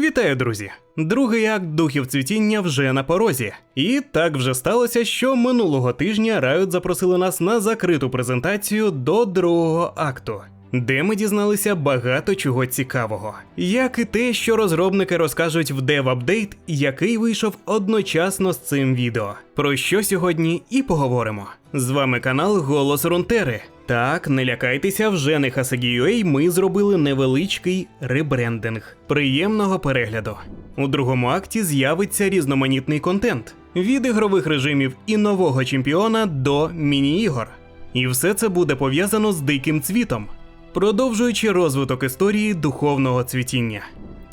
Вітаю, друзі! Другий акт духів цвітіння вже на порозі. І так вже сталося, що минулого тижня Riot запросили нас на закриту презентацію до другого акту. Де ми дізналися багато чого цікавого, як і те, що розробники розкажуть в Dev Update, який вийшов одночасно з цим відео. Про що сьогодні і поговоримо. З вами канал Голос Рунтери. Так, не лякайтеся, вже не Hasagi.ua ми зробили невеличкий ребрендинг. Приємного перегляду. У другому акті з'явиться різноманітний контент від ігрових режимів і нового чемпіона до міні-ігор. І все це буде пов'язано з диким цвітом, продовжуючи розвиток історії духовного цвітіння.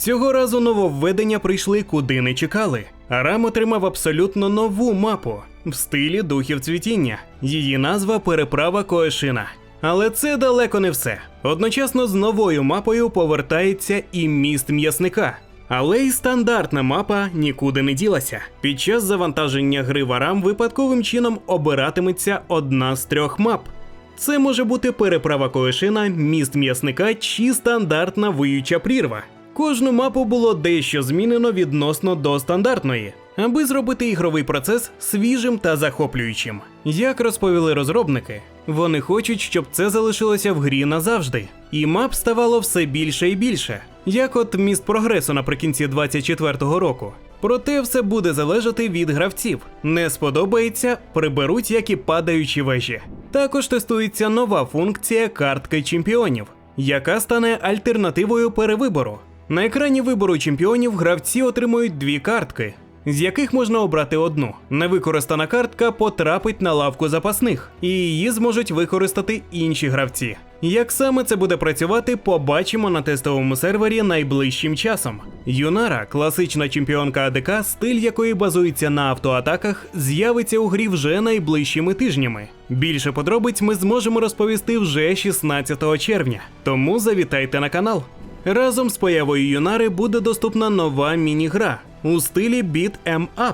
Цього разу нововведення прийшли куди не чекали. Арам отримав абсолютно нову мапу в стилі духів цвітіння. Її назва переправа Коешина. Але це далеко не все. Одночасно з новою мапою повертається і міст м'ясника. Але й стандартна мапа нікуди не ділася. Під час завантаження гри в Арам випадковим чином обиратиметься одна з трьох мап. Це може бути переправа Коешина, міст м'ясника чи стандартна виюча прірва. Кожну мапу було дещо змінено відносно до стандартної, аби зробити ігровий процес свіжим та захоплюючим. Як розповіли розробники, вони хочуть, щоб це залишилося в грі назавжди, і мап ставало все більше і більше, як от міст прогресу наприкінці 24-го року. Проте все буде залежати від гравців. Не сподобається, приберуть як і падаючі вежі. Також тестується нова функція картки чемпіонів, яка стане альтернативою перевибору. На екрані вибору чемпіонів гравці отримують дві картки, з яких можна обрати одну. Невикористана картка потрапить на лавку запасних, і її зможуть використати інші гравці. Як саме це буде працювати, побачимо на тестовому сервері найближчим часом. Юнара, класична чемпіонка АДК, стиль якої базується на автоатаках, з'явиться у грі вже найближчими тижнями. Більше подробиць ми зможемо розповісти вже 16 червня, тому завітайте на канал. Разом з появою Юнари буде доступна нова міні-гра у стилі Beat 'em Up,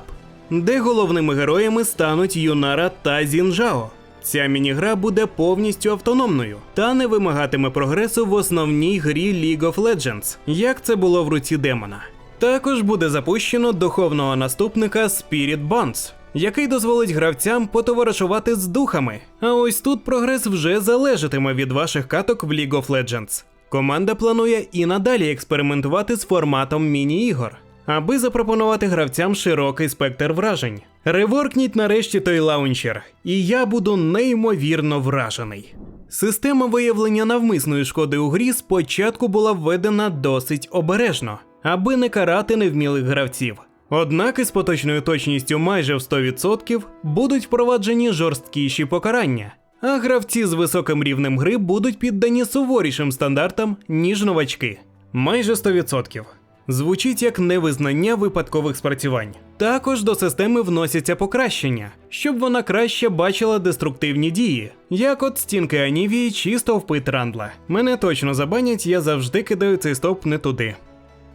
де головними героями стануть Юнара та Зінжао. Ця міні-гра буде повністю автономною та не вимагатиме прогресу в основній грі League of Legends, як це було в руці демона. Також буде запущено духовного наступника Spirit Bonds, який дозволить гравцям потоваришувати з духами. А ось тут прогрес вже залежатиме від ваших каток в League of Legends. Команда планує і надалі експериментувати з форматом міні-ігор, аби запропонувати гравцям широкий спектр вражень. Реворкніть нарешті той лаунчер, і я буду неймовірно вражений. Система виявлення навмисної шкоди у грі спочатку була введена досить обережно, аби не карати невмілих гравців. Однак із поточною точністю майже в 100% будуть впроваджені жорсткіші покарання. А гравці з високим рівнем гри будуть піддані суворішим стандартам, ніж новачки. Майже 100%. Звучить як невизнання випадкових спрацювань. Також до системи вносяться покращення, щоб вона краще бачила деструктивні дії, як от стінки Анівії чи стовпи Трандла. Мене точно забанять, я завжди кидаю цей стовп не туди.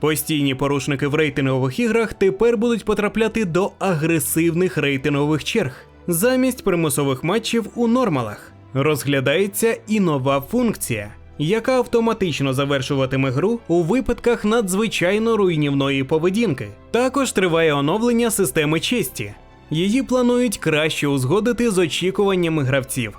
Постійні порушники в рейтингових іграх тепер будуть потрапляти до агресивних рейтингових черг замість примусових матчів у нормалах. Розглядається і нова функція, яка автоматично завершуватиме гру у випадках надзвичайно руйнівної поведінки. Також триває оновлення системи честі. Її планують краще узгодити з очікуваннями гравців.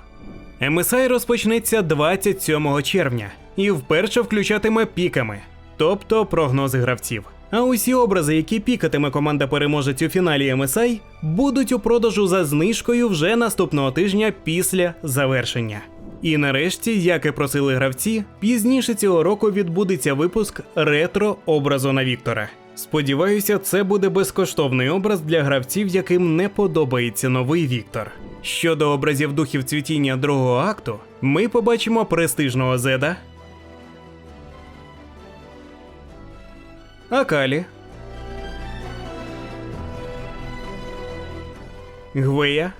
MSI розпочнеться 27 червня і вперше включатиме піками, тобто прогнози гравців. А усі образи, які пікатиме команда переможець у фіналі MSI, будуть у продажу за знижкою вже наступного тижня після завершення. І нарешті, як і просили гравці, пізніше цього року відбудеться випуск ретро образу на Віктора. Сподіваюся, це буде безкоштовний образ для гравців, яким не подобається новий Віктор. Щодо образів духів цвітіння другого акту, ми побачимо престижного Зеда, Акалі, Гвея,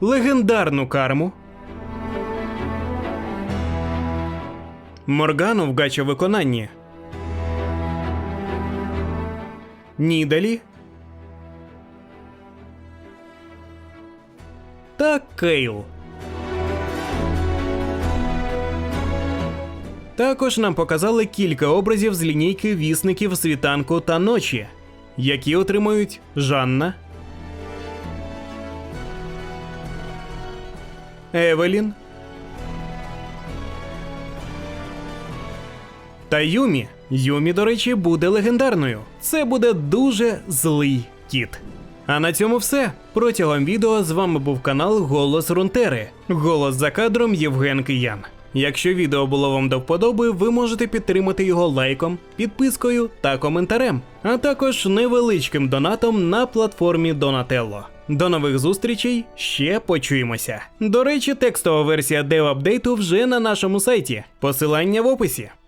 легендарну карму, Моргану в гача виконанні, Нідалі. Та Кейл. Також нам показали кілька образів з лінійки вісників світанку та ночі, які отримують Жанна, Евелін та Юмі. Юмі, до речі, буде легендарною. Це буде дуже злий кіт. А на цьому все. Протягом відео з вами був канал Голос Рунтери. Голос за кадром Євген Киян. Якщо відео було вам до вподоби, ви можете підтримати його лайком, підпискою та коментарем, а також невеличким донатом на платформі Donatello. До нових зустрічей, ще почуємося. До речі, текстова версія дев апдейту вже на нашому сайті. Посилання в описі.